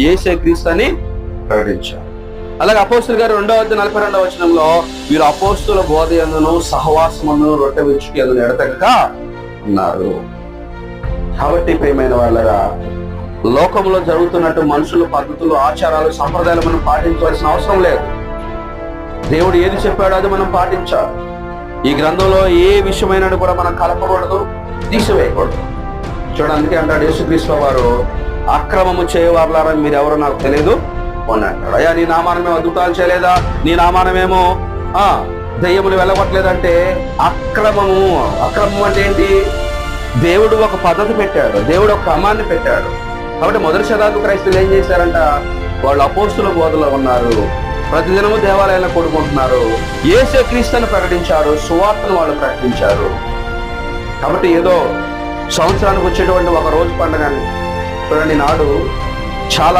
ఏసే క్రీస్తు అని ప్రకటించారు. అలాగే అపోస్తులు గారు రెండవ అధ్యాయం నలభై రెండవ వచనంలో వీరు అపోస్తుల బోధ ఎందును సహవాసమును రొట్టె విచ్చుకి ఎందును ఎడతెగక ఉన్నారు. కాబట్టి ప్రియమైన వాళ్ళగా లోకంలో జరుగుతున్నట్టు మనుషుల పద్ధతులు ఆచారాలు సంప్రదాయాలు మనం పాటించవలసిన అవసరం లేదు. దేవుడు ఏది చెప్పాడో అది మనం పాటించాలి. ఈ గ్రంథంలో ఏ విషయమైనది కూడా మనం కలపకూడదు తీసివేయకూడదు. చూడండి అందుకే అంటాడు యేసుక్రీస్తు వారు అక్రమము చేయవారులారని మీరు ఎవరో నాకు తెలియదు అయ్యా నీ నామానమేమో అద్భుతాలు చేయలేదా? నీ నామానమేమో ఆ దయ్యములు వెళ్ళగొట్టలేదంటే అక్రమము. అక్రమం అంటే ఏంటి? దేవుడు ఒక పద్ధతి పెట్టాడు. దేవుడు ఒక క్రమాన్ని పెట్టాడు. కాబట్టి మొదటి శతాబ్ద క్రైస్తులు ఏం చేశారంట? వాళ్ళు అపోస్తుల బోధలో ఉన్నారు. ప్రతిదినము దేవాలయాలను కొడుకుంటున్నారు. ఏసే క్రీస్తుని ప్రకటించారు సువార్తను వాళ్ళు ప్రకటించారు. కాబట్టి ఏదో సంవత్సరానికి వచ్చేటువంటి ఒక రోజు పండుగని చూడండి నాడు చాలా